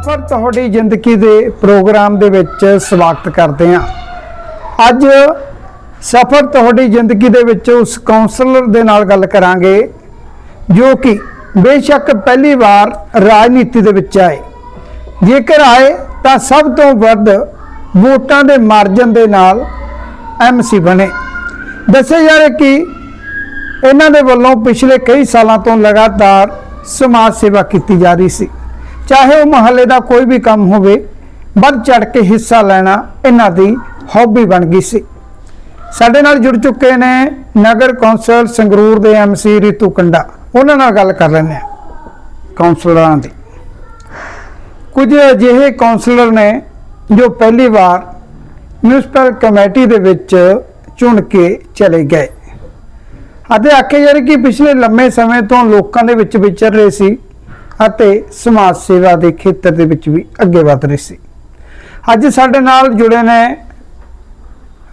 ਸਫਰ ਤੁਹਾਡੀ ਜ਼ਿੰਦਗੀ ਦੇ ਪ੍ਰੋਗਰਾਮ ਦੇ ਵਿੱਚ ਸਵਾਗਤ ਕਰਦੇ ਹਾਂ। ਅੱਜ ਸਫਰ ਤੁਹਾਡੀ ਜ਼ਿੰਦਗੀ ਦੇ ਵਿੱਚ ਉਸ ਕਾਉਂਸਲਰ ਦੇ ਨਾਲ ਗੱਲ ਕਰਾਂਗੇ, ਜੋ ਕਿ ਬੇਸ਼ੱਕ ਪਹਿਲੀ ਵਾਰ ਰਾਜਨੀਤੀ ਦੇ ਵਿੱਚ ਆਏ। ਜੇਕਰ ਆਏ ਤਾਂ ਸਭ ਤੋਂ ਵੱਧ ਵੋਟਾਂ ਦੇ ਮਾਰਜਨ ਦੇ ਨਾਲ ਐਮਸੀ ਬਣੇ। ਦੱਸਿਆ ਜਾ ਰਿਹਾ ਕਿ ਇਹਨਾਂ ਦੇ ਵੱਲੋਂ ਪਿਛਲੇ ਕਈ ਸਾਲਾਂ ਤੋਂ ਲਗਾਤਾਰ ਸਮਾਜ ਸੇਵਾ ਕੀਤੀ ਜਾ ਰਹੀ ਸੀ। ਚਾਹੇ ਉਹ ਮਹੱਲੇ ਦਾ ਕੋਈ ਵੀ ਕੰਮ ਹੋਵੇ, ਵੱਧ ਚੜ ਕੇ ਹਿੱਸਾ ਲੈਣਾ ਇਹਨਾਂ ਦੀ ਹੌਬੀ ਬਣ ਗਈ ਸੀ। ਸਾਡੇ ਨਾਲ ਜੁੜ ਚੁੱਕੇ ਨੇ ਨਗਰ ਕੌਂਸਲ ਸੰਗਰੂਰ ਦੇ ਐਮਸੀ ਰਿਤੂ ਕੰਡਾ। ਉਹਨਾਂ ਨਾਲ ਗੱਲ ਕਰ ਲੈਂਦੇ ਹਾਂ ਕੌਂਸਲਰਾਂ ਦੀ। ਕੁਝ ਅਜਿਹੇ ਕੌਂਸਲਰ ਨੇ ਜੋ ਪਹਿਲੀ ਵਾਰ ਮਿਊਨਿਸਪਲ ਕਮੇਟੀ ਦੇ ਵਿੱਚ ਚੁਣ ਕੇ ਚਲੇ ਗਏ। ਅਤੇ ਆਖੇ ਜਾ ਰਿਹਾ ਕਿ ਪਿਛਲੇ ਲੰਮੇ ਸਮੇਂ ਤੋਂ ਲੋਕਾਂ ਦੇ ਵਿੱਚ ਵਿਚਰ ਰਹੇ ਸੀ ਅਤੇ ਸਮਾਜ ਸੇਵਾ ਦੇ ਖੇਤਰ ਦੇ ਵਿੱਚ ਵੀ ਅੱਗੇ ਵਧ ਰਹੇ ਸੀ। ਅੱਜ ਸਾਡੇ ਨਾਲ ਜੁੜੇ ਨੇ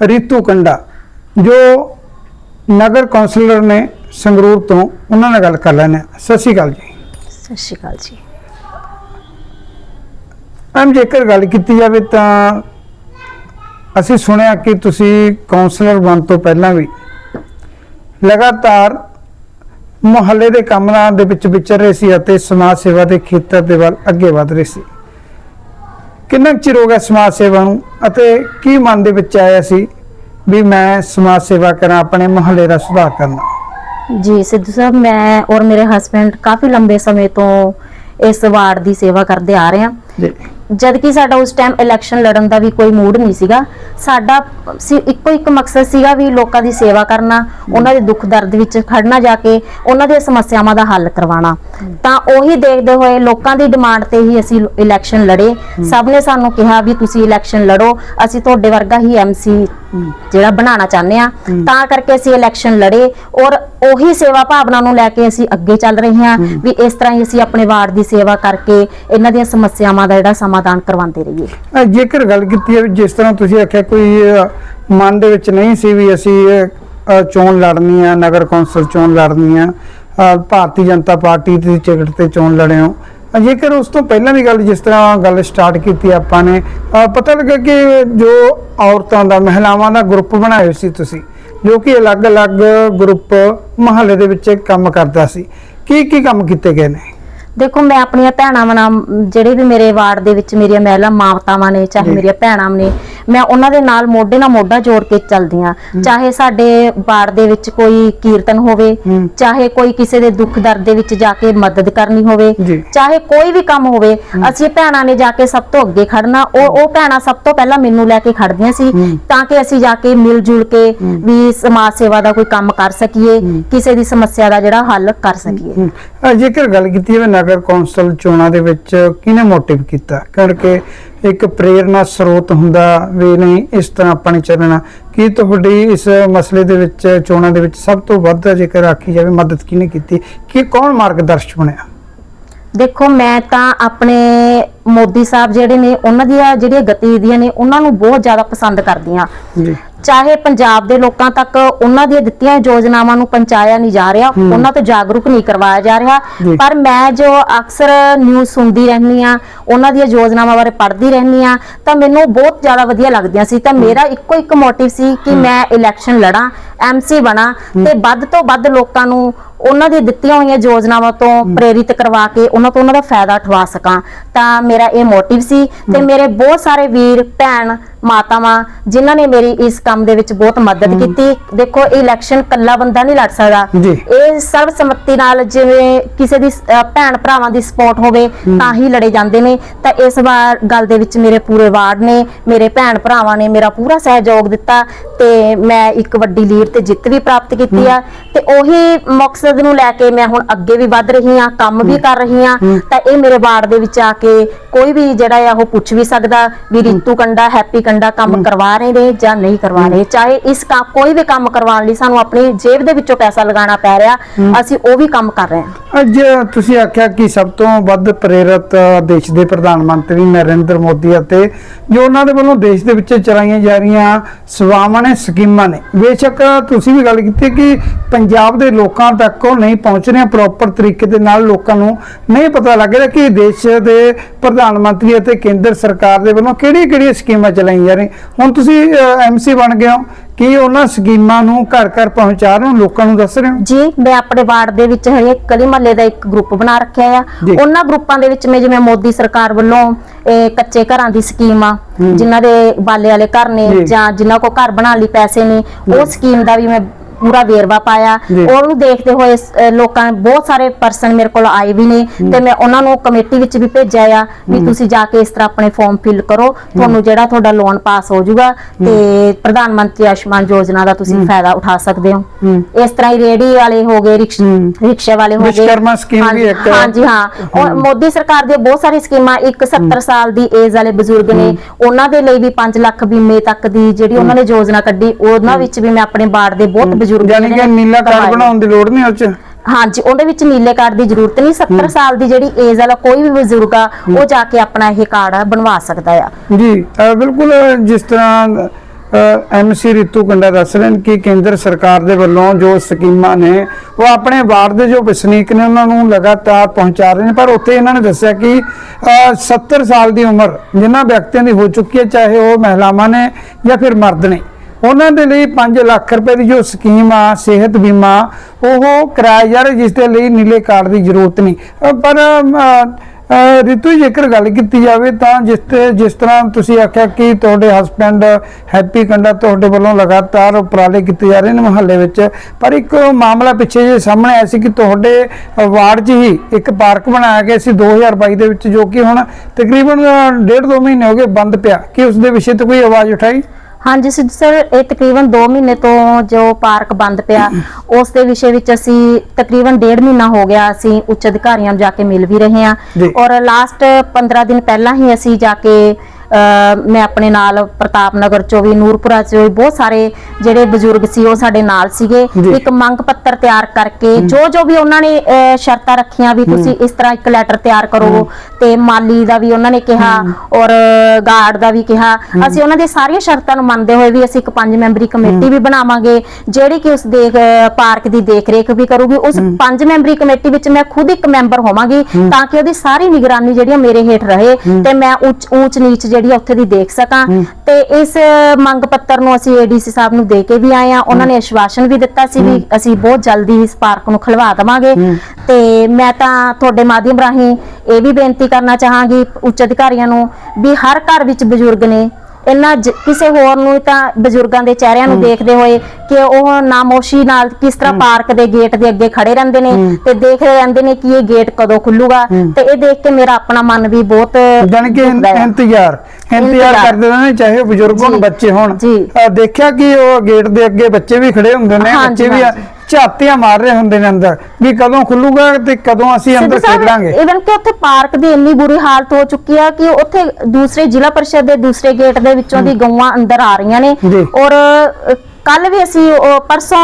ਰੀਤੂ ਕੰਡਾ ਜੋ ਨਗਰ ਕੌਂਸਲਰ ਨੇ ਸੰਗਰੂਰ ਤੋਂ ਉਹਨਾਂ ਨਾਲ ਗੱਲ ਕਰ ਲੈਣੇ ਸਤਿ ਸ਼੍ਰੀ ਅਕਾਲ ਜੀ। ਸਤਿ ਸ਼੍ਰੀ ਅਕਾਲ ਜੀ। ਮੈਮ ਜੇਕਰ ਗੱਲ ਕੀਤੀ ਜਾਵੇ ਤਾਂ ਅਸੀਂ ਸੁਣਿਆ ਕਿ ਤੁਸੀਂ ਕਾਉਂਸਲਰ ਬਣ ਤੋਂ ਪਹਿਲਾਂ ਵੀ ਲਗਾਤਾਰ ਮੁਹੱਲੇ ਦੇ ਕੰਮਾਂ ਦੇ ਵਿੱਚ ਵਿਚਰ ਰਹੇ ਸੀ ਅਤੇ ਸਮਾਜ ਸੇਵਾ ਦੇ ਖੇਤਰ ਦੇ ਵੱਲ ਅੱਗੇ ਵਧ ਰਹੇ ਸੀ। ਕਿੰਨਾ ਚਿਰ ਹੋ ਗਿਆ ਸਮਾਜ ਸੇਵਾ ਨੂੰ ਅਤੇ ਕੀ ਮਨ ਦੇ ਵਿੱਚ ਆਇਆ ਸੀ ਵੀ ਮੈਂ ਸਮਾਜ ਸੇਵਾ ਕਰਾਂ ਆਪਣੇ ਮੁਹੱਲੇ ਦਾ ਸੁਧਾਰ ਕਰਨਾ? ਜੀ ਸਿੱਧੂ ਸਾਹਿਬ ਮੈਂ ਔਰ ਮੇਰੇ ਹਸਬੰਡ ਕਾਫੀ ਲੰਬੇ ਸਮੇਂ ਤੋਂ ਇਸ ਵਾਰਡ ਦੀ ਸੇਵਾ ਕਰਦੇ ਆ ਰਹੇ ਹਾਂ। ਜਦ ਕਿ ਸਾਡਾ ਉਸ ਟਾਈਮ ਇਲੈਕਸ਼ਨ ਲੜਨ ਦਾ ਵੀ ਕੋਈ ਮੂਡ ਨਹੀਂ ਸੀਗਾ। ਸਾਡਾ ਇੱਕੋ ਇੱਕ ਮਕਸਦ ਸੀਗਾ ਵੀ ਲੋਕਾਂ ਦੀ ਸੇਵਾ ਕਰਨਾ, ਉਹਨਾਂ ਦੇ ਦੁੱਖ ਦਰਦ ਵਿੱਚ ਖੜਨਾ ਜਾ ਕੇ ਉਹਨਾਂ ਦੀਆਂ ਸਮੱਸਿਆਵਾਂ ਦਾ ਹੱਲ ਕਰਵਾਉਣਾ। ਤਾਂ ਉਹੀ ਦੇਖਦੇ ਹੋਏ ਲੋਕਾਂ ਦੀ ਡਿਮਾਂਡ ਤੇ ਹੀ ਅਸੀਂ ਇਲੈਕਸ਼ਨ ਲੜੇ। ਸਭ ਨੇ ਸਾਨੂੰ ਕਿਹਾ ਵੀ ਤੁਸੀਂ ਇਲੈਕਸ਼ਨ ਲੜੋ, ਅਸੀਂ ਤੁਹਾਡੇ ਵਰਗਾ ਹੀ ਐਮਸੀ ਜਿਹੜਾ ਬਣਾਉਣਾ ਚਾਹੁੰਦੇ ਆ ਤਾਂ ਕਰਕੇ ਅਸੀਂ ਇਲੈਕਸ਼ਨ ਲੜੇ ਔਰ ਉਹੀ ਸੇਵਾ ਭਾਵਨਾ ਨੂੰ ਲੈ ਕੇ ਅਸੀਂ ਅੱਗੇ ਚੱਲ ਰਹੇ ਹਾਂ ਵੀ ਇਸ ਤਰ੍ਹਾਂ ਹੀ ਅਸੀਂ ਆਪਣੇ ਵਾਰਡ ਦੀ ਸੇਵਾ ਕਰਕੇ ਇਹਨਾਂ ਦੀਆਂ ਸਮੱਸਿਆਵਾਂ ਦਾ ਜਿਹੜਾ ਸਮਾਧਾਨ ਕਰਵਾਉਂਦੇ ਰਹੀਏ। ਜੇਕਰ ਗੱਲ ਕੀਤੀ ਹੈ ਜਿਸ ਤਰ੍ਹਾਂ ਤੁਸੀਂ ਆਖਿਆ ਕੋਈ ਮਨ ਦੇ ਵਿੱਚ ਨਹੀਂ ਸੀ ਵੀ ਅਸੀਂ ਚੋਣ ਲੜਨੀ ਆ ਨਗਰ ਕੌਂਸਲ ਚੋਣ ਲੜਨੀ ਆ ਭਾਰਤੀ ਜਨਤਾ ਪਾਰਟੀ ਦੀ ਟਿਕਟ ਤੇ ਚੋਣ ਲੜੇ ਹੋ ਅ, ਜੇਕਰ ਉਸ ਤੋਂ ਪਹਿਲਾਂ ਦੀ ਗੱਲ ਜਿਸ ਤਰ੍ਹਾਂ ਗੱਲ ਸਟਾਰਟ ਕੀਤੀ ਆਪਾਂ ਨੇ ਪਤਾ ਲੱਗਾ ਕਿ ਜੋ ਔਰਤਾਂ ਦਾ ਮਹਿਲਾਵਾਂ ਦਾ ਗਰੁੱਪ ਬਣਾਏ ਸੀ ਤੁਸੀਂ ਜੋ ਕਿ ਅਲੱਗ-ਅਲੱਗ ਗਰੁੱਪ ਮਹੱਲੇ ਦੇ ਵਿੱਚ ਕੰਮ ਕਰਦਾ ਸੀ ਕੀ ਕੀ ਕੰਮ ਕੀਤੇ ਗਏ ਨੇ ਦੇਖੋ ਮੈਂ ਆਪਣੀਆਂ ਭੈਣਾਂ ਨਾਲ ਜਿਹੜੇ ਵੀ ਮੇਰੇ ਵਾਰਡ ਦੇ ਵਿੱਚ ਮੇਰੀਆਂ ਮਹਿਲਾ ਮਾਤਾਵਾਂ ਨੇ ਚਾਹੇ। ਮੇਰੀਆਂ ਭੈਣਾਂ ਨੇ ਮੈਂ ਉਹਨਾਂ ਦੇ ਨਾਲ ਮੋਢੇ ਨਾਲ ਮੋਢਾ ਜੋੜ ਕੇ ਚੱਲਦੀ ਆ ਚਾਹੇ ਸਾਡੇ ਵਾਰਡ ਦੇ ਵਿੱਚ ਕੋਈ ਕੀਰਤਨ ਹੋਵੇ। ਚਾਹੇ ਕੋਈ ਕਿਸੇ ਦੇ ਦੁੱਖ ਦਰਦ ਦੇ ਵਿੱਚ ਜਾ ਕੇ ਮਦਦ ਕਰਨੀ ਹੋਵੇ। ਚਾਹੇ ਕੋਈ ਵੀ ਕੰਮ ਹੋਵੇ ਅਸੀਂ ਭੈਣਾਂ ਨੇ ਜਾ ਕੇ ਸਭ ਤੋਂ ਅੱਗੇ ਖੜਨਾ। ਉਹ ਉਹ ਭੈਣਾਂ ਸਭ ਤੋਂ ਪਹਿਲਾਂ ਮੈਨੂੰ ਲੈ ਕੇ ਖੜਦੀਆਂ ਸੀ। ਤਾਂ ਕਿ ਅਸੀਂ ਜਾ ਕੇ ਮਿਲ ਜੁਲ ਕੇ ਵੀ ਸਮਾਜ ਸੇਵਾ ਦਾ ਕੋਈ ਕੰਮ ਕਰ ਸਕੀਏ ਕਿਸੇ ਦੀ ਸਮੱਸਿਆ ਦਾ ਜਿਹੜਾ ਹੱਲ ਕਰ ਸਕੀਏ। ਜੇਕਰ ਗੱਲ ਕੀਤੀ ਜਾਵੇ ਨਗਰ ਕੌਂਸਲ ਚੋਣਾਂ ਦੇ ਵਿੱਚ, ਕਿਹਨੇ ਮੋਟਿਵ ਕੀਤਾ? ਕਰਕੇ ਇੱਕ ਪ੍ਰੇਰਨਾ ਸਰੋਤ ਹੁੰਦਾ ਵੀ ਨਹੀਂ, ਇਸ ਤਰ੍ਹਾਂ ਆਪਾਂ ਨੇ ਚੱਲਣਾ। ਕੀ ਤੁਹਾਡੀ ਇਸ ਮਸਲੇ ਦੇ ਵਿੱਚ, ਚੋਣਾਂ ਦੇ ਵਿੱਚ ਸਭ ਤੋਂ ਵੱਧ ਜੇਕਰ ਆਖੀ ਜਾਵੇ ਮਦਦ ਕਿਹਨੇ ਕੀਤੀ? ਕਿ ਕੌਣ ਮਾਰਗਦਰਸ਼ਕ ਬਣਿਆ? ਦੇਖੋ ਮੈਂ ਤਾਂ ਆਪਣੇ ਮੋਦੀ ਸਾਹਿਬ ਜਿਹੜੇ ਨੇ ਉਹਨਾਂ ਦੀਆਂ ਜਿਹੜੀਆਂ ਗਤੀਵਿਧੀਆਂ ਨੇ ਉਹਨਾਂ ਨੂੰ ਬਹੁਤ ਜ਼ਿਆਦਾ ਪਸੰਦ ਕਰਦੀ ਹਾਂ ਜੀ। ਚਾਹੇ ਪੰਜਾਬ ਦੇ ਲੋਕਾਂ ਤੱਕ ਉਹਨਾਂ ਦੀਆਂ ਦਿੱਤੀਆਂ ਯੋਜਨਾਵਾਂ ਨੂੰ ਪਹੁੰਚਾਇਆ ਨਹੀਂ ਜਾ ਰਿਹਾ ਉਹਨਾਂ ਤੋਂ ਜਾਗਰੂਕ ਨਹੀਂ ਕਰਵਾਇਆ ਜਾ ਰਿਹਾ। ਪਰ ਮੈਂ ਜੋ ਅਕਸਰ ਨਿਊਜ਼ ਸੁਣਦੀ ਰਹਿੰਦੀ ਆ ਉਹਨਾਂ ਦੀਆਂ ਯੋਜਨਾਵਾਂ ਬਾਰੇ ਪੜ੍ਹਦੀ ਰਹਿੰਦੀ ਆ ਤਾਂ ਮੈਨੂੰ ਬਹੁਤ ਜ਼ਿਆਦਾ ਵਧੀਆ ਲੱਗਦੀਆਂ ਸੀ। ਤਾਂ ਮੇਰਾ ਇੱਕੋ ਇੱਕ ਮੋਟਿਵ ਸੀ ਕਿ ਮੈਂ ਇਲੈਕਸ਼ਨ ਲੜਾਂ ਐਮਸੀ ਬਣਾ ਤੇ ਵੱਧ ਤੋਂ ਵੱਧ ਲੋਕਾਂ ਨੂੰ ਉਹਨਾਂ ਦੀ ਦਿੱਤੀਆਂ ਹੋਈਆਂ ਯੋਜਨਾਵਾਂ ਤੋਂ ਪ੍ਰੇਰਿਤ ਕਰਵਾ ਕੇ ਉਹਨਾਂ ਤੋਂ ਉਹਨਾਂ ਦਾ ਫਾਇਦਾ ਉਠਵਾ ਸਕਾਂ। ਤਾਂ ਮੇਰਾ ਇਹ ਮੋਟਿਵ ਸੀ ਤੇ ਮੇਰੇ ਬਹੁਤ ਸਾਰੇ ਵੀਰ ਭੈਣ ਮਾਤਾਵਾਂ ਜਿਨ੍ਹਾਂ ਨੇ ਮੇਰੀ ਇਸ ਕੰਮ ਦੇ ਵਿੱਚ ਬਹੁਤ ਮਦਦ ਕੀਤੀ। ਦੇਖੋ ਇਲੈਕਸ਼ਨ ਕੱਲਾ ਬੰਦਾ ਨਹੀਂ ਲੜ ਸਕਦਾ। ਇਹ ਸਰਬਸੰਮਤੀ ਨਾਲ ਜਿਵੇਂ ਕਿਸੇ ਦੀ ਭੈਣ ਭਰਾਵਾਂ ਦੀ ਸਪੋਰਟ ਹੋਵੇ ਤਾਂ ਹੀ ਲੜੇ ਜਾਂਦੇ ਨੇ। ਤਾਂ ਇਸ ਵਾਰ ਗੱਲ ਦੇ ਵਿੱਚ ਮੇਰੇ ਪੂਰੇ ਵਾਰਡ ਨੇ ਮੇਰੇ ਭੈਣ ਭਰਾਵਾਂ ਨੇ ਮੇਰਾ ਪੂਰਾ ਸਹਿਯੋਗ ਦਿੱਤਾ ਤੇ ਮੈਂ ਇੱਕ ਵੱਡੀ ਲੀਡ ਤੇ ਜਿੱਤ ਵੀ ਪ੍ਰਾਪਤ ਕੀਤੀ ਆ। ਤੇ ਉਹੀ ਮਕਸਦ ਨੂੰ ਲੈ ਕੇ ਮੈਂ ਹੁਣ ਅੱਗੇ ਵੀ ਵੱਧ ਰਹੀ ਆ ਕੰਮ ਵੀ ਕਰ ਰਹੀ ਆ ਤਾਂ ਇਹ ਮੇਰੇ ਵਾਰਡ ਦੇ ਵਿੱਚ ਆ ਕੇ ਕੋਈ ਵੀ ਜਿਹੜਾ ਆ ਉਹ ਪੁੱਛ ਵੀ ਸਕਦਾ। ਵੀ ਰੀਤੂ ਕੰਡਾ ਹੈਪੀ ਕੰਡਾ ਕੰਡਾ ਕੰਮ ਕਰਵਾ ਰਹੇ ਨੇ ਜਾਂ ਨਹੀਂ ਕਰਵਾ ਰਹੇ। ਚਾਹੇ ਇਸ ਕਾ ਕੋਈ ਵੀ ਕੰਮ ਕਰਵਾਉਣ ਲਈ ਸਾਨੂੰ ਆਪਣੀ ਜੇਬ ਦੇ ਵਿੱਚੋਂ ਪੈਸਾ ਲਗਾਉਣਾ ਪੈ ਰਿਹਾ ਅਸੀਂ ਉਹ ਵੀ ਕੰਮ ਕਰ ਰਹੇ ਹਾਂ। ਅੱਜ ਤੁਸੀਂ ਆਖਿਆ ਕਿ ਸਭ ਤੋਂ ਵੱਧ ਪ੍ਰੇਰਿਤ ਦੇਸ਼ ਦੇ ਪ੍ਰਧਾਨ ਮੰਤਰੀ ਨਰਿੰਦਰ ਮੋਦੀ ਅਤੇ ਜੋ ਉਹਨਾਂ ਦੇ ਵੱਲੋਂ ਦੇਸ਼ ਦੇ ਵਿੱਚ ਚਲਾਈਆਂ ਜਾ ਰਹੀਆਂ ਸੇਵਾਵਾਂ ਨੇ ਸਕੀਮਾਂ ਨੇ ਬੇਸ਼ੱਕ ਤੁਸੀਂ ਵੀ ਗੱਲ ਕੀਤੀ ਕਿ ਪੰਜਾਬ ਦੇ ਲੋਕਾਂ ਤੱਕ ਉਹ ਨਹੀਂ ਪਹੁੰਚ ਰਹੀਆਂ ਪ੍ਰੋਪਰ ਤਰੀਕੇ ਦੇ ਨਾਲ ਲੋਕਾਂ ਨੂੰ ਨਹੀਂ ਪਤਾ ਲੱਗ ਰਿਹਾ ਕਿ ਦੇਸ਼ ਦੇ ਪ੍ਰਧਾਨ ਮੰਤਰੀ ਅਤੇ ਕੇਂਦਰ ਸਰਕਾਰ ਦੇ ਵੱਲੋਂ ਕਿਹੜੀਆਂ-ਕਿਹੜੀਆਂ ਸਕੀਮਾਂ ਚਲਾਈਆਂ ਜਾ ਰਹੀਆਂ ਹੁਣ ਤੁਸੀਂ ਐਮਸੀ ਬਣ ਗਏ ਹੋ। ਕੀ ਉਹਨਾਂ ਸਕੀਮਾਂ ਨੂੰ ਘਰ ਘਰ ਪਹੁੰਚਾ ਰਹੇ ਹੋ? ਲੋਕਾਂ ਨੂੰ ਦੱਸ ਰਹੇ ਹੋ? ਜੀ ਮੈਂ ਆਪਣੇ ਵਾਰਡ ਦੇ ਵਿੱਚ ਹਰੇ ਗਲੀ ਮਹੱਲੇ ਦਾ ਇੱਕ ਗਰੁੱਪ ਬਣਾ ਰੱਖਿਆ ਆ। ਉਹਨਾਂ ਗਰੁੱਪਾਂ ਦੇ ਵਿੱਚ ਮੈਂ ਜਿਵੇਂ ਮੋਦੀ ਸਰਕਾਰ ਵੱਲੋਂ ਇਹ ਕੱਚੇ ਘਰਾਂ ਦੀ ਸਕੀਮ ਆ ਜਿਨ੍ਹਾਂ ਦੇ ਬਾਲੇ ਵਾਲੇ ਘਰ ਨੇ ਜੀ। ਜਿਨ੍ਹਾਂ ਕੋ ਘਰ ਬਣਾਉਣ ਲਈ ਪੈਸੇ ਨੇ ਉਹ ਸਕੀਮ ਦਾ ਵੀ ਮੈਂ ਪੂਰਾ ਵੇਰਵਾ ਪਾਇਆ। ਉਹਨੂੰ ਦੇਖਦੇ ਹੋਏ ਅਹ, ਲੋਕਾਂ ਬਹੁਤ ਸਾਰੇ ਪਰਸਨ ਮੇਰੇ ਕੋਲ ਆਏ ਵੀ ਨੇ ਤੇ ਮੈਂ ਉਹਨਾਂ ਨੂੰ ਕਮੇਟੀ ਵਿੱਚ ਵੀ ਭੇਜਿਆ ਆ ਵੀ ਤੁਸੀਂ ਜਾ ਕੇ ਇਸ ਤਰ੍ਹਾਂ ਆਪਣੇ ਫਾਰਮ ਫਿਲ ਕਰੋ। ਤੁਹਾਨੂੰ ਜਿਹੜਾ ਤੁਹਾਡਾ ਲੋਨ ਪਾਸ ਹੋ ਜਾਊਗਾ ਤੇ ਪ੍ਰਧਾਨ ਮੰਤਰੀ ਆਯੁਸ਼ਮਾਨ ਯੋਜਨਾ ਦਾ ਤੁਸੀਂ ਫਾਇਦਾ ਉਠਾ ਸਕਦੇ ਹੋ। ਇਸ ਤਰ੍ਹਾਂ ਹੀ ਰੇੜੀ ਵਾਲੇ ਹੋ ਗਏ ਰਿਕਸ਼- ਵਾਲੇ ਹੋ ਗਏ। ਵਿਸ਼ਵਕਰਮਾ ਸਕੀਮ ਵੀ ਹਾਂਜੀ, ਇੱਕ- ਹਾਂਜੀ ਹਾਂ। ਔਰ ਮੋਦੀ ਸਰਕਾਰ ਦੀਆਂ ਬਹੁਤ ਸਾਰੀ ਸਕੀਮਾਂ ਇੱਕ 70 ਸਾਲ ਦੀ ਏਜ ਵਾਲੇ ਬਜ਼ੁਰਗ ਨੇ ਉਹਨਾਂ ਦੇ ਲਈ ਵੀ 5 ਲੱਖ ਬੀਮੇ ਤੱਕ ਦੀ ਜਿਹੜੀ ਉਹਨਾਂ ਨੇ ਯੋਜਨਾ ਕੱਢੀ ਉਹਨਾਂ ਵਿੱਚ ਵੀ ਮੈਂ ਆਪਣੇ ਬਾਰਡ ਦੇ ਬਹੁਤ ਬਜ਼ੁਰਗ ਯਾਨੀ ਕਿ ਨੀਲਾ ਕਾਰਡ। ਬਣਾਉਣ ਦੀ ਲੋੜ ਨਹੀਂ ਉਹ ਚ? ਹਾਂਜੀ ਉਹਦੇ ਵਿੱਚ ਨੀਲੇ ਕਾਰਡ ਦੀ ਜ਼ਰੂਰਤ ਨਹੀਂ। 70 ਸਾਲ ਦੀ ਜਿਹੜੀ ਏਜ ਵਾਲਾ ਕੋਈ ਵੀ ਬਜ਼ੁਰਗ ਆ ਉਹ ਜਾ ਕੇ ਆਪਣਾ ਇਹ ਕਾਰਡ ਬਣਵਾ ਸਕਦਾ ਆ। ਜੀ ਬਿਲਕੁਲ ਜਿਸ ਤਰ੍ਹਾਂ ਐਮਸੀ ਰਿਤੂ ਕੰਡਾ ਦੱਸ ਰਹੇ ਨੇ ਕਿ ਕੇਂਦਰ ਸਰਕਾਰ ਦੇ ਵੱਲੋਂ ਜੋ ਸਕੀਮਾਂ ਨੇ ਉਹ ਆਪਣੇ ਵਾਰਡ ਦੇ ਜੋ ਵਸਨੀਕ ਨੇ ਉਹਨਾਂ ਨੂੰ ਲਗਾਤਾਰ ਪਹੁੰਚਾ ਰਹੇ ਨੇ। ਪਰ ਉੱਥੇ ਇਹਨਾਂ ਨੇ ਦੱਸਿਆ ਕਿ ਅ, 70 ਸਾਲ ਦੀ ਉਮਰ ਜਿਨ੍ਹਾਂ ਵਿਅਕਤੀਆਂ ਦੀ ਹੋ ਚੁੱਕੀ ਹੈ ਚਾਹੇ ਉਹ ਮਹਿਲਾਵਾਂ ਨੇ ਜਾਂ ਫਿਰ ਮਰਦ ਨੇ। ਉਹਨਾਂ ਦੇ ਲਈ 5 ਲੱਖ ਰੁਪਏ ਦੀ ਜੋ ਸਕੀਮ ਆ ਸਿਹਤ ਬੀਮਾ ਉਹ ਕਰਾਇਆ ਜਾ ਰਿਹਾ ਜਿਸ ਦੇ ਲਈ ਨੀਲੇ ਕਾਰਡ ਦੀ ਜ਼ਰੂਰਤ ਨਹੀਂ। ਪਰ ਰਿਤੂ ਜੇਕਰ ਗੱਲ ਕੀਤੀ ਜਾਵੇ ਤਾਂ ਜਿਸ ਤੇ ਜਿਸ ਤਰ੍ਹਾਂ ਤੁਸੀਂ ਆਖਿਆ ਕਿ ਤੁਹਾਡੇ ਹਸਬੰਡ ਹੈਪੀ ਕੰਡਾ ਤੁਹਾਡੇ ਵੱਲੋਂ ਲਗਾਤਾਰ ਉਪਰਾਲੇ ਕੀਤੇ ਜਾ ਰਹੇ ਨੇ ਮੁਹੱਲੇ ਵਿੱਚ ਪਰ ਇੱਕ ਮਾਮਲਾ ਪਿੱਛੇ ਜੇ ਸਾਹਮਣੇ ਆਇਆ ਸੀ ਕਿ ਤੁਹਾਡੇ ਵਾਰਡ 'ਚ ਹੀ ਇੱਕ ਪਾਰਕ ਬਣਾਇਆ ਗਿਆ ਸੀ 2022 ਦੇ ਵਿੱਚ ਜੋ ਕਿ ਹੁਣ ਤਕਰੀਬਨ ਅਹ, ਡੇਢ ਦੋ ਮਹੀਨੇ ਹੋ ਗਏ ਬੰਦ ਪਿਆ। ਕਿ ਉਸ ਦੇ ਵਿਸ਼ੇ ਤੇ ਕੋਈ ਆਵਾਜ਼ ਉਠਾਈ? ਹਾਂਜੀ ਸਿੱਧੂ ਸਰ ਇਹ ਤਕਰੀਬਨ 2 ਮਹੀਨੇ ਤੋਂ ਜੋ ਪਾਰਕ ਬੰਦ ਪਿਆ ਉਸ ਦੇ ਵਿਸ਼ੇ ਵਿੱਚ ਅਸੀਂ ਤਕਰੀਬਨ ਡੇਢ ਮਹੀਨਾ ਹੋ ਗਿਆ ਅਸੀਂ ਉੱਚ ਅਧਿਕਾਰੀਆਂ ਨੂੰ ਜਾ ਕੇ ਮਿਲ ਵੀ ਰਹੇ ਹਾਂ। ਔਰ ਲਾਸਟ 15 ਦਿਨ ਪਹਿਲਾਂ ਹੀ ਅਸੀਂ ਜਾ ਕੇ ਮੈਂ ਆਪਣੇ ਨਾਲ ਪ੍ਰਤਾਪ ਨਗਰ ਚੋਂ ਵੀ ਨੂਰਪੁਰਾ ਚੋਂ ਵੀ ਬਹੁਤ ਸਾਰੇ ਜਿਹੜੇ ਬਜ਼ੁਰਗ ਸੀ ਉਹ ਸਾਡੇ ਨਾਲ ਸੀਗੇ। ਇੱਕ ਮੰਗ ਪੱਤਰ ਤਿਆਰ ਕਰਕੇ ਜੋ ਜੋ ਵੀ ਉਹਨਾਂ ਨੇ ਸ਼ਰਤਾਂ ਰੱਖੀਆਂ ਵੀ ਤੁਸੀਂ ਇਸ ਤਰ੍ਹਾਂ ਇੱਕ ਲੈਟਰ ਤਿਆਰ ਕਰੋ ਤੇ ਮਾਲੀ ਦਾ ਵੀ ਉਹਨਾਂ ਨੇ ਕਿਹਾ ਔਰ ਗਾਰਡ ਦਾ ਵੀ ਕਿਹਾ। ਅਸੀਂ ਉਹਨਾਂ ਦੀਆਂ ਸਾਰੀਆਂ ਸ਼ਰਤਾਂ ਨੂੰ ਮੰਨਦੇ ਹੋਏ ਵੀ ਅਸੀਂ ਇੱਕ ਪੰਜ ਮੈਂਬਰੀ ਕਮੇਟੀ ਵੀ ਬਣਾਵਾਂਗੇ ਜਿਹੜੀ ਕਿ ਉਸ ਦੇਖ ਪਾਰਕ ਦੀ ਦੇਖ ਰੇਖ ਵੀ ਕਰੂਗੀ। ਉਸ ਪੰਜ ਮੈਂਬਰੀ ਕਮੇਟੀ ਵਿੱਚ ਮੈਂ ਖੁਦ ਇੱਕ ਮੈਂਬਰ ਹੋਵਾਂਗੀ ਤਾਂ ਕਿ ਉਹਦੀ ਸਾਰੀ ਨਿਗਰਾਨੀ ਜਿਹੜੀ ਮੇਰੇ ਹੇਠ ਰਹੇ ਤੇ ਮੈਂ ਉੱਚ ਨੀਚ ਜਿਹੜੀ ਆ ਉੱਥੇ ਦੀ ਦੇਖ ਸਕਾਂ। ਤੇ ਇਸ ਮੰਗ ਪੱਤਰ ਨੂੰ ਅਸੀਂ ਏਡੀਸੀ ਸਾਹਿਬ ਨੂੰ ਦੇ ਕੇ ਵੀ ਆਏ ਆ ਉਹਨਾਂ ਨੇ ਆਸ਼ਵਾਸਨ ਵੀ ਦਿੱਤਾ ਸੀ ਵੀ ਅਸੀਂ ਬਹੁਤ ਜਲਦੀ ਇਸ ਪਾਰਕ ਨੂੰ ਖਲਵਾ ਦੇਵਾਂਗੇ। ਤੇ ਮੈਂ ਤਾਂ ਤੁਹਾਡੇ ਮਾਧਿਅਮ ਰਾਹੀਂ ਇਹ ਵੀ ਬੇਨਤੀ ਕਰਨਾ ਚਾਹਾਂਗੀ ਉੱਚ ਅਧਿਕਾਰੀਆਂ ਨੂੰ ਵੀ ਹਰ ਘਰ ਵਿੱਚ ਬਜ਼ੁਰਗ ਨੇ ਇਹਨਾਂ ਕਿਸੇ ਹੋਰ ਨੂੰ ਤਾਂ ਬਜ਼ੁਰਗਾਂ ਦੇ ਚਿਹਰਿਆਂ ਨੂੰ ਦੇਖਦੇ ਹੋਏ ਕਿ ਉਹ ਨਾਮੋਸ਼ੀ ਨਾਲ ਕਿਸ ਤਰ੍ਹਾਂ ਪਾਰਕ ਦੇ ਗੇਟ ਦੇ ਅੱਗੇ ਖੜੇ ਰਹਿੰਦੇ ਨੇ ਤੇ ਦੇਖਦੇ ਰਹਿੰਦੇ ਨੇ ਕਿ ਇਹ ਗੇਟ ਕਦੋਂ ਖੁੱਲੂਗਾ ਤੇ ਇਹ ਦੇਖ ਕੇ ਮੇਰਾ ਆਪਣਾ ਮਨ ਵੀ ਬਹੁਤ ਜਾਣੀ ਕਿ। ਇੰਤਜ਼ਾਰ ਇੰਤਜ਼ਾਰ। ਕਰਦੇ ਰਹਿੰਦੇ ਚਾਹੇ ਬਜ਼ੁਰਗ ਹੋਣ ਬੱਚੇ ਹੋਣ। ਦੇਖਿਆ ਕਿ ਉਹ ਗੇਟ ਦੇ ਅੱਗੇ ਬੱਚੇ ਵੀ ਖੜੇ ਹੁੰਦੇ ਨੇ ਬੱਚੇ ਵੀ। ਝਾਤੀਆਂ ਮਾਰ ਰਹੇ ਹੁੰਦੇ ਨੇ ਅੰਦਰ ਵੀ ਕਦੋਂ ਖੁੱਲੂਗਾ ਤੇ ਕਦੋਂ ਅਸੀਂ ਅੰਦਰ ਖੇਡਾਂਗੇ ਇਵਨ ਕਿ ਉੱਥੇ ਪਾਰਕ ਦੀ ਇੰਨੀ ਬੁਰੀ ਹਾਲਤ ਹੋ ਚੁੱਕੀ ਆ ਕਿ ਉੱਥੇ ਦੂਸਰੇ ਜ਼ਿਲ੍ਹਾ ਪਰਿਸ਼ਦ ਦੇ ਦੂਸਰੇ ਗੇਟ ਦੇ ਵਿੱਚੋਂ ਦੀ ਗਊਆਂ ਅੰਦਰ ਆ ਰਹੀਆਂ ਨੇ। ਔਰ ਕੱਲ ਵੀ ਅਸੀਂ ਉਹ ਪਰਸੋਂ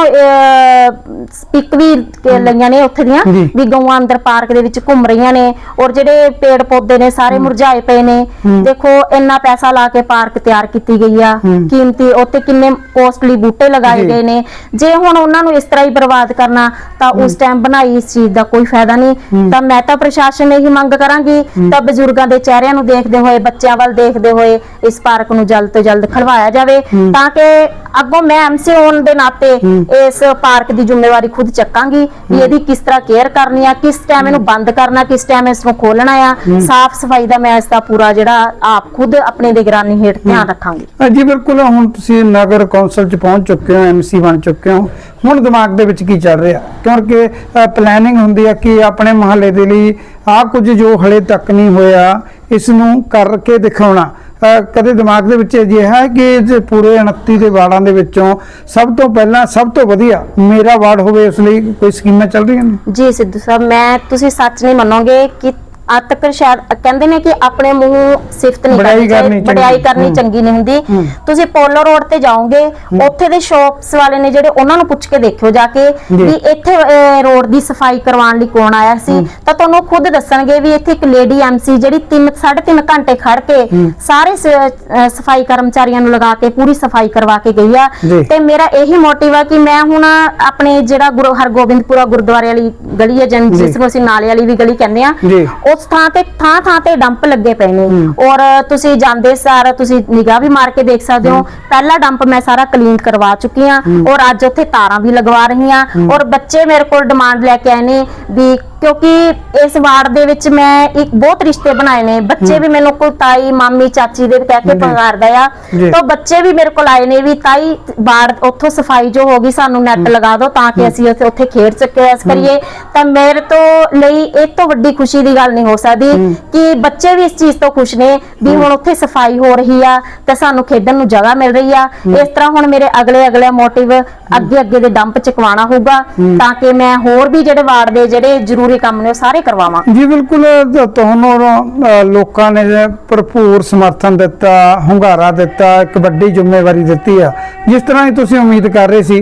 ਸਪੀਕ ਵੀ ਕੇ ਲਈਆਂ ਨੇ ਉੱਥੇ ਦੀਆਂ। ਵੀ ਗਊਆਂ ਅੰਦਰ ਪਾਰਕ ਦੇ ਵਿੱਚ ਘੁੰਮ ਰਹੀਆਂ ਨੇ ਔਰ ਜਿਹੜੇ ਪੇੜ ਪੌਦੇ ਨੇ ਸਾਰੇ ਮੁਰਝਾਏ ਪਏ ਨੇ। ਦੇਖੋ ਇੰਨਾ ਪੈਸਾ ਲਾ ਕੇ ਪਾਰਕ ਤਿਆਰ ਕੀਤੀ ਗਈ ਆ। ਕੀਮਤੀ ਉੱਥੇ ਕਿੰਨੇ ਕੋਸਟਲੀ ਬੂਟੇ ਲਗਾਏ। ਗਏ ਨੇ। ਜੇ ਹੁਣ ਉਹਨਾਂ ਨੂੰ ਇਸ ਤਰ੍ਹਾਂ ਹੀ ਬਰਬਾਦ ਕਰਨਾ ਤਾਂ ਉਸ ਟਾਈਮ ਬਣਾਈ ਇਸ ਚੀਜ਼ ਦਾ ਕੋਈ ਫਾਇਦਾ ਨਹੀਂ। ਤਾਂ ਮੈਂ ਤਾਂ ਪ੍ਰਸ਼ਾਸਨ ਨੇ ਹੀ ਮੰਗ ਕਰਾਂਗੀ ਤਾਂ ਬਜ਼ੁਰਗਾਂ ਦੇ ਚਿਹਰਿਆਂ ਨੂੰ ਦੇਖਦੇ ਹੋਏ ਬੱਚਿਆਂ ਵੱਲ ਦੇਖਦੇ ਹੋਏ ਇਸ ਪਾਰਕ ਨੂੰ ਜਲਦ ਤੋਂ ਜਲਦ ਖਲਵਾਇਆ ਜਾਵੇ ਤਾਂ ਕਿ ਅੱਗੋਂ ਮੈਂ ਐਮਸੀ ਹੋਣ ਦੇ ਨਾਤੇ ਇਸ ਪਾਰਕ ਦੀ ਜ਼ਿੰਮੇਵਾਰੀ ਖੁਦ ਚੱਕਾਂਗੀ ਵੀ ਇਹਦੀ ਕਿਸ ਤਰ੍ਹਾਂ ਕੇਅਰ ਕਰਨੀ ਆ ਕਿਸ ਟਾਈਮ ਇਹਨੂੰ ਬੰਦ ਕਰਨਾ ਕਿਸ ਟਾਈਮ ਇਸ ਨੂੰ ਖੋਲਣਾ ਆ। ਸਾਫ਼ ਸਫ਼ਾਈ ਦਾ ਮੈਂ ਇਸ ਦਾ ਪੂਰਾ ਜਿਹੜਾ ਆਪ ਖੁਦ ਆਪਣੇ ਨਿਗਰਾਨੀ ਹੇਠ ਧਿਆਨ ਰੱਖਾਂਗੀ। ਜੀ ਬਿਲਕੁਲ ਹੁਣ ਤੁਸੀਂ ਨਗਰ ਕੌਂਸਲ ਚ ਪਹੁੰਚ ਚੁੱਕੇ ਹੋ ਐਮਸੀ ਬਣ ਚੁੱਕੇ ਹੋ। ਹੁਣ ਦਿਮਾਗ ਦੇ ਵਿੱਚ ਕੀ ਚੱਲ ਰਿਹਾ? ਕਿਉਂਕਿ ਪਲੈਨਿੰਗ ਹੁੰਦੀ ਹੈ ਕਿ ਆਪਣੇ ਮਹੱਲੇ ਦੇ ਲਈ ਆਹ ਕੁਝ ਜੋ ਹਲੇ ਤੱਕ ਨਹੀਂ ਹੋਇਆ ਇਸ ਨੂੰ ਕਰਕੇ ਦਿਖਾਉਣਾ। ਕਦੇ ਦਿਮਾਗ ਦੇ ਵਿੱਚ ਅਜਿਹਾ ਹੈ ਕਿ ਪੂਰੇ 29 ਦੇ ਵਾਰਡਾਂ ਦੇ ਵਿੱਚੋਂ ਸਭ ਤੋਂ ਪਹਿਲਾਂ ਸਭ ਤੋਂ ਵਧੀਆ ਮੇਰਾ ਵਾਰਡ ਹੋਵੇ, ਉਸ ਲਈ ਕੋਈ ਸਕੀਮਾਂ ਚੱਲ ਰਹੀਆਂ ਨੇ? ਜੀ, ਸਿੱਧੂ ਸਾਹਿਬ, ਮੈਂ, ਤੁਸੀਂ ਸੱਚ ਨਹੀਂ ਮੰਨੋਗੇ ਕਿ ਤੱਕ ਸ਼ਾਇਦ ਕਹਿੰਦੇ ਨੇ ਕਿ ਆਪਣੇ ਮੂੰਹ ਸਿਫਤ ਨਹੀਂ ਬੜਾਈ ਕਰਨੀ ਕਰਨੀ ਚਾਹੀਦੀ ਬੜਾਈ। ਕਰਨੀ। ਚੰਗੀ ਨਹੀਂ ਹੁੰਦੀ। ਤੁਸੀਂ ਪੋਲੋ ਰੋਡ ਤੇ ਜਾਓਗੇ ਉੱਥੇ ਦੇ ਸ਼ੌਪਸ ਵਾਲੇ ਨੇ ਜਿਹੜੇ ਉਹਨਾਂ ਨੂੰ ਪੁੱਛ ਕੇ ਦੇਖਿਓ ਜਾ ਕੇ ਜੀ। ਵੀ ਇੱਥੇ ਰੋਡ ਦੀ ਸਫ਼ਾਈ ਕਰਵਾਉਣ ਲਈ ਕੌਣ ਆਇਆ ਸੀ ਤਾਂ ਤੁਹਾਨੂੰ ਖੁਦ ਦੱਸਣਗੇ ਵੀ ਇੱਥੇ ਇੱਕ ਲੇਡੀ ਐਮਸੀ ਜਿਹੜੀ 3 3.5 ਘੰਟੇ ਖੜ ਕੇ ਸਾਰੇ ਸ- ਅਹ ਸਫ਼ਾਈ ਕਰਮਚਾਰੀਆਂ ਨੂੰ ਲਗਾ ਕੇ ਪੂਰੀ ਸਫ਼ਾਈ ਕਰਵਾ ਕੇ ਗਈ ਆ ਜੀ। ਤੇ ਮੇਰਾ ਇਹੀ ਮੋਟਿਵ ਆ ਕਿ ਮੈਂ ਹੁਣ ਆਪਣੇ ਜਿਹੜਾ ਗੁਰੂ ਹਰਗੋਬਿੰਦਪੁਰਾ ਗੁਰਦੁਆਰੇ ਵਾਲੀ ਗਲੀ ਹੈ ਜਨ ਜੀ। ਜਿਸ ਨੂੰ ਅਸੀਂ ਨਾਲੇ ਵਾਲੀ ਵੀ ਗਲੀ ਕਹਿੰਦੇ ਆ ਜੀ। ਉਸ ਥਾਂ ਤੇ ਥਾਂ ਥਾਂ ਤੇ ਡੰਪ ਲੱਗੇ ਪਏ ਨੇ। ਔਰ ਤੁਸੀਂ ਜਾਂਦੇ ਸਾਰ ਤੁਸੀਂ ਨਿਗਾਹ ਵੀ ਮਾਰ ਕੇ ਦੇਖ ਸਕਦੇ ਹੋ। ਪਹਿਲਾ ਡੰਪ ਮੈਂ ਸਾਰਾ ਕਲੀਨ ਕਰਵਾ ਚੁੱਕੀ ਆ ਔਰ ਅੱਜ ਉੱਥੇ ਤਾਰਾਂ ਵੀ ਲਗਵਾ ਰਹੀ ਆ ਔਰ ਬੱਚੇ ਮੇਰੇ ਕੋਲ ਡਿਮਾਂਡ ਲੈ ਕੇ ਆਏ ਨੇ ਵੀ ਕਿਉਂਕਿ ਇਸ ਵਾਰਡ ਦੇ ਵਿੱਚ ਮੈਂ ਇੱਕ ਬਹੁਤ ਰਿਸ਼ਤੇ ਬਣਾਏ ਨੇ। ਬੱਚੇ ਵੀ ਮੈਨੂੰ ਕੋਈ ਤਾਈ ਮਾਮੀ ਚਾਚੀ ਦੇ ਕਹਿ ਕੇ। ਪੁਕਾਰਦਾ ਆ। ਤਾਂ ਬੱਚੇ ਵੀ ਮੇਰੇ ਕੋਲ ਆਏ ਨੇ ਵੀ ਤਾਈ ਬਾੜ ਉੱਥੋਂ ਸਫ਼ਾਈ ਜੋ ਹੋ ਗਈ ਸਾਨੂੰ ਨੈਟ ਲਗਾ ਦਿਓ ਤਾਂ ਕਿ ਅਸੀਂ ਉੱਥੇ ਉੱਥੇ ਖੇਡ ਸਕੇ ਇਸ ਕਰੀਏ। ਤਾਂ ਮੇਰੇ ਤੋਂ ਲਈ ਇਹ ਤੋਂ ਵੱਡੀ ਖੁਸ਼ੀ ਦੀ ਗੱਲ ਨਹੀਂ ਹੋ ਸਕਦੀ ਕਿ ਬੱਚੇ ਵੀ ਇਸ ਚੀਜ਼ ਤੋਂ ਖੁਸ਼ ਨੇ ਵੀ ਹੁਣ ਉੱਥੇ ਸਫ਼ਾਈ ਹੋ ਰਹੀ ਆ ਤੇ ਸਾਨੂੰ ਖੇਡਣ ਨੂੰ ਜਗ੍ਹਾ ਮਿਲ ਰਹੀ ਆ। ਇਸ ਤਰ੍ਹਾਂ ਹੁਣ ਮੇਰੇ ਅਗਲੇ ਅਗਲੇ ਮੋਟਿਵ ਅੱਗੇ ਅੱਗੇ ਦੇ ਡੰਪ ਚਕਵਾਣਾ ਹੋਊਗਾ ਤਾਂ ਕਿ ਮੈਂ ਹੋਰ ਵੀ ਜਿਹੜੇ ਵਾਰਡ ਦੇ ਜਿਹੜੇ ਜ਼ਰੂਰੀ ਕੰਮ ਨੇ ਉਹ ਸਾਰੇ ਕਰਵਾਵਾਂ। ਜੀ, ਬਿਲਕੁਲ ਤੁਹਾਨੂੰ ਲੋਕਾਂ ਨੇ ਭਰਪੂਰ ਸਮਰਥਨ ਦਿੱਤਾ, ਹੁੰਗਾਰਾ ਦਿੱਤਾ, ਇੱਕ ਵੱਡੀ ਜ਼ਿੰਮੇਵਾਰੀ ਦਿੱਤੀ ਆ। ਜਿਸ ਤਰ੍ਹਾਂ ਹੀ ਤੁਸੀਂ ਉਮੀਦ ਕਰ ਰਹੇ ਸੀ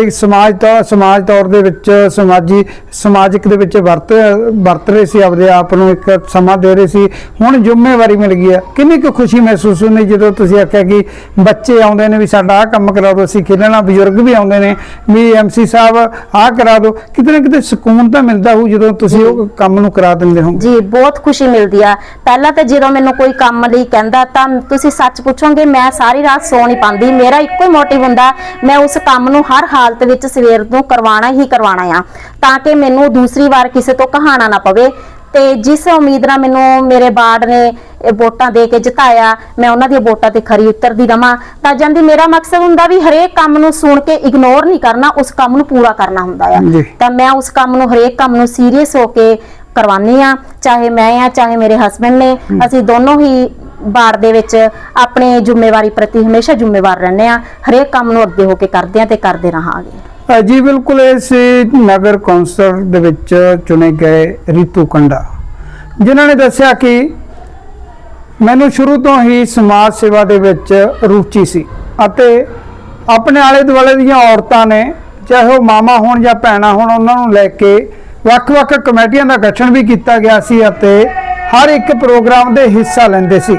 ਇੱਕ ਸਮਾਜ ਤੌਰ ਸਮਾਜ ਤੌਰ ਦੇ ਵਿੱਚ, ਸਮਾਜੀ, ਸਮਾਜਿਕ ਦੇ ਵਿੱਚ ਵਰਤ ਵਰਤ ਰਹੇ ਸੀ, ਆਪਦੇ ਆਪ ਨੂੰ ਇੱਕ ਸਮਾਂ ਦੇ ਰਹੇ ਸੀ। ਹੁਣ ਜ਼ਿੰਮੇਵਾਰੀ ਮਿਲ ਗਈ ਆ। ਕਿੰਨੀ ਕੁ ਖੁਸ਼ੀ ਮਹਿਸੂਸ ਹੁੰਦੀ ਜਦੋਂ ਤੁਸੀਂ ਆਖਿਆ ਕਿ ਬੱਚੇ ਆਉਂਦੇ ਨੇ ਵੀ ਸਾਡਾ ਆਹ ਕੰਮ ਕਰਾ ਦਿਓ, ਅਸੀਂ ਖੇਡਣਾ, ਬਜ਼ੁਰਗ ਵੀ ਆਉਂਦੇ ਨੇ, ਵੀ ਐਮਸੀ ਸਾਹਿਬ ਆਹ ਕਰਾ ਦਿਓ। ਕਿਤੇ ਨਾ ਕਿਤੇ ਸਕੂਨ ਤਾਂ ਮਿਲਦਾ ਹੋਊ ਜਦੋਂ ਤੁਸੀਂ ਉਹ ਕੰਮ ਨੂੰ ਕਰਾ ਦਿੰਦੇ ਹੋ। ਜੀ ਬਹੁਤ ਖੁਸ਼ੀ ਮਿਲਦੀ ਆ। ਪਹਿਲਾਂ ਤਾਂ ਜਦੋਂ ਮੈਨੂੰ ਕੋਈ ਕੰਮ ਲਈ ਕਹਿੰਦਾ ਤਾਂ ਤੁਸੀਂ ਸੱਚ ਪੁੱਛੋਗੇ ਮੈਂ ਸਾਰੀ ਰਾਤ ਸੌ ਨਹੀਂ ਪਾਉਂਦੀ। ਮੇਰਾ ਇੱਕੋ ਹੀ ਮੋਟਿਵ ਹੁੰਦਾ ਮੈਂ ਉਸ ਕੰਮ ਨੂੰ ਹਰ ਹਾਲਤ ਵਿੱਚ ਸਵੇਰ ਤੋਂ ਕਰਵਾਉਣਾ ਹੀ ਕਰਵਾਉਣਾ ਆ ਤਾਂ ਕਿ ਮੈਨੂੰ ਦੂਸਰੀ ਵਾਰ ਕਿਸੇ ਤੋਂ ਕਹਾਣਾ ਨਾ ਪਵੇ। ਤੇ ਜਿਸ ਉਮੀਦ ਨਾਲ ਮੈਨੂੰ ਮੇਰੇ ਬਾੜ ਨੇ ਵੋਟਾਂ ਦੇ ਕੇ ਜਿਤਾਇਆ ਮੈਂ ਉਹਨਾਂ ਦੀਆਂ ਵੋਟਾਂ ਤੇ ਖਰੀ ਉਤਰਦੀ ਰਵਾਂ ਤਾਂ ਜਾਂਦੀ ਮੇਰਾ ਮਕਸਦ ਹੁੰਦਾ ਵੀ ਹਰੇਕ ਕੰਮ ਨੂੰ ਸੁਣ ਕੇ ਇਗਨੋਰ ਨਹੀਂ ਕਰਨਾ ਉਸ ਕੰਮ ਨੂੰ ਪੂਰਾ ਕਰਨਾ ਹੁੰਦਾ ਆ। ਤਾਂ ਮੈਂ ਉਸ ਕੰਮ ਨੂੰ ਹਰੇਕ ਕੰਮ ਨੂੰ ਸੀਰੀਅਸ ਹੋ ਕੇ ਕਰਵਾਨੀ ਆ ਚਾਹੇ ਮੈਂ ਆ ਚਾਹੇ ਮੇਰੇ ਹਸਬੰਡ ਨੇ। ਅਸੀਂ ਦੋਨੋਂ ਹੀ ਬਾੜ ਦੇ ਵਿੱਚ ਆਪਣੇ ਜ਼ਿੰਮੇਵਾਰੀ ਪ੍ਰਤੀ ਹਮੇਸ਼ਾ ਜ਼ਿੰਮੇਵਾਰ ਰਹਿੰਦੇ ਆ ਹਰੇਕ ਕੰਮ ਨੂੰ ਅੱਗੇ ਹੋ ਕੇ ਕਰਦੇ ਆ ਤੇ ਕਰਦੇ ਰਹਾਂਗੇ। ਜੀ ਬਿਲਕੁਲ, ਇਸ ਨਗਰ ਕੌਂਸਲ ਦੇ ਵਿੱਚ ਚੁਣੇ ਗਏ ਰੀਤੂ ਕੰਡਾ। ਜਿਨ੍ਹਾਂ ਨੇ ਦੱਸਿਆ ਕਿ ਮੈਨੂੰ ਸ਼ੁਰੂ ਤੋਂ ਹੀ ਸਮਾਜ ਸੇਵਾ ਦੇ ਵਿੱਚ ਰੁਚੀ ਸੀ ਅਤੇ ਆਪਣੇ ਆਲੇ ਦੁਆਲੇ ਦੀਆਂ ਔਰਤਾਂ ਨੇ, ਚਾਹੇ ਉਹ ਮਾਮਾ ਹੋਣ ਜਾਂ ਭੈਣਾਂ ਹੋਣ, ਉਹਨਾਂ ਨੂੰ ਲੈ ਕੇ ਵੱਖ-ਵੱਖ ਕਮੇਟੀਆਂ ਦਾ ਗਠਨ ਵੀ ਕੀਤਾ ਗਿਆ ਸੀ ਅਤੇ ਹਰ ਇੱਕ ਪ੍ਰੋਗਰਾਮ ਦੇ ਹਿੱਸਾ ਲੈਂਦੇ ਸੀ।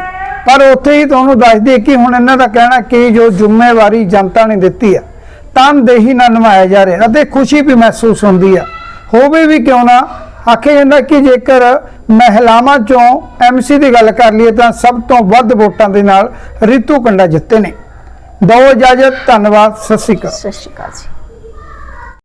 ਪਰ ਉੱਥੇ ਹੀ ਤੁਹਾਨੂੰ ਦੱਸ ਦਈਏ ਕਿ ਹੁਣ ਇਹਨਾਂ ਦਾ ਕਹਿਣਾ ਕਿ ਜੋ ਜ਼ਿੰਮੇਵਾਰੀ ਜਨਤਾ ਨੇ ਦਿੱਤੀ ਹੈ ਤਨਦੇਹੀ ਨਾਲ ਨਿਭਾਇਆ ਜਾ ਰਿਹਾ। ਅਤੇ ਖੁਸ਼ੀ ਵੀ ਮਹਿਸੂਸ ਹੁੰਦੀ ਆ। ਹੋਵੇ ਵੀ ਕਿਉਂ ਨਾ, ਆਖਿਆ ਜਾਂਦਾ ਕਿ ਜੇਕਰ ਮਹਿਲਾਵਾਂ ਚੋਂ ਐਮਸੀ ਦੀ ਗੱਲ ਕਰ ਲਈਏ ਤਾਂ ਸਭ ਤੋਂ ਵੱਧ ਵੋਟਾਂ ਦੇ ਨਾਲ ਰਿਤੂ ਕੰਡਾ ਜਿੱਤੇ ਨੇ। ਦੋ ਇਜਾਜ਼ਤ, ਧੰਨਵਾਦ, ਸਤਿ ਸ਼੍ਰੀ ਅਕਾਲ। ਸਤਿ ਸ਼੍ਰੀ ਅਕਾਲ ਜੀ।